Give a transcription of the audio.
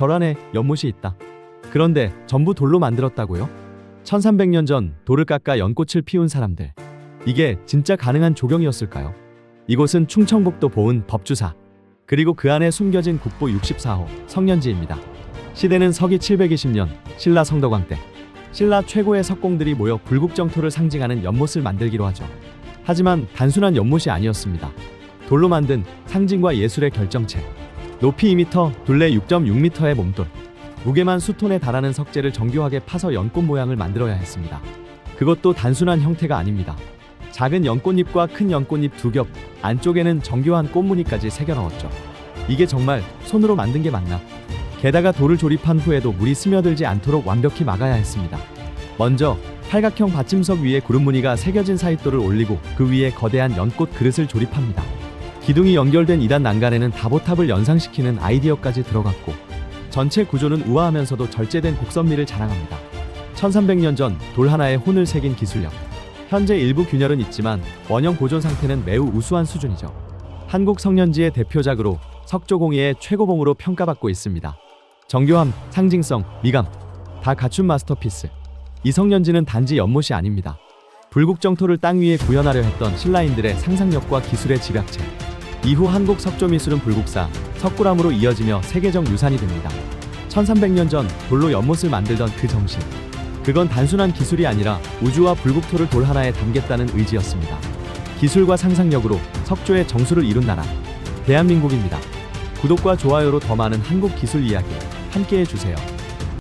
절 안에 연못이 있다. 그런데 전부 돌로 만들었다고요? 1300년 전 돌을 깎아 연꽃을 피운 사람들. 이게 진짜 가능한 조경이었을까요? 이곳은 충청북도 보은 법주사. 그리고 그 안에 숨겨진 국보 64호 성년지입니다. 시대는 서기 720년 신라 성덕왕 때 신라 최고의 석공들이 모여 불국정토를 상징하는 연못을 만들기로 하죠. 하지만 단순한 연못이 아니었습니다. 돌로 만든 상징과 예술의 결정체. 높이 2m, 둘레 6.6m의 몸돌. 무게만 수톤에 달하는 석재를 정교하게 파서 연꽃 모양을 만들어야 했습니다. 그것도 단순한 형태가 아닙니다. 작은 연꽃잎과 큰 연꽃잎 두 겹, 안쪽에는 정교한 꽃무늬까지 새겨 넣었죠. 이게 정말 손으로 만든 게 맞나? 게다가 돌을 조립한 후에도 물이 스며들지 않도록 완벽히 막아야 했습니다. 먼저 팔각형 받침석 위에 구름 무늬가 새겨진 사이돌을 올리고 그 위에 거대한 연꽃 그릇을 조립합니다. 기둥이 연결된 2단 난간에는 다보탑을 연상시키는 아이디어까지 들어갔고 전체 구조는 우아하면서도 절제된 곡선미를 자랑합니다. 1300년 전 돌 하나에 혼을 새긴 기술력. 현재 일부 균열은 있지만 원형 보존 상태는 매우 우수한 수준이죠. 한국 성년지의 대표작으로 석조공예의 최고봉으로 평가받고 있습니다. 정교함, 상징성, 미감 다 갖춘 마스터피스. 이 성년지는 단지 연못이 아닙니다. 불국정토를 땅 위에 구현하려 했던 신라인들의 상상력과 기술의 집약체. 이후 한국 석조 미술은 불국사, 석굴암으로 이어지며 세계적 유산이 됩니다. 1300년 전 돌로 연못을 만들던 그 정신. 그건 단순한 기술이 아니라 우주와 불국토를 돌 하나에 담겠다는 의지였습니다. 기술과 상상력으로 석조의 정수를 이룬 나라. 대한민국입니다. 구독과 좋아요로 더 많은 한국 기술 이야기 함께 해주세요.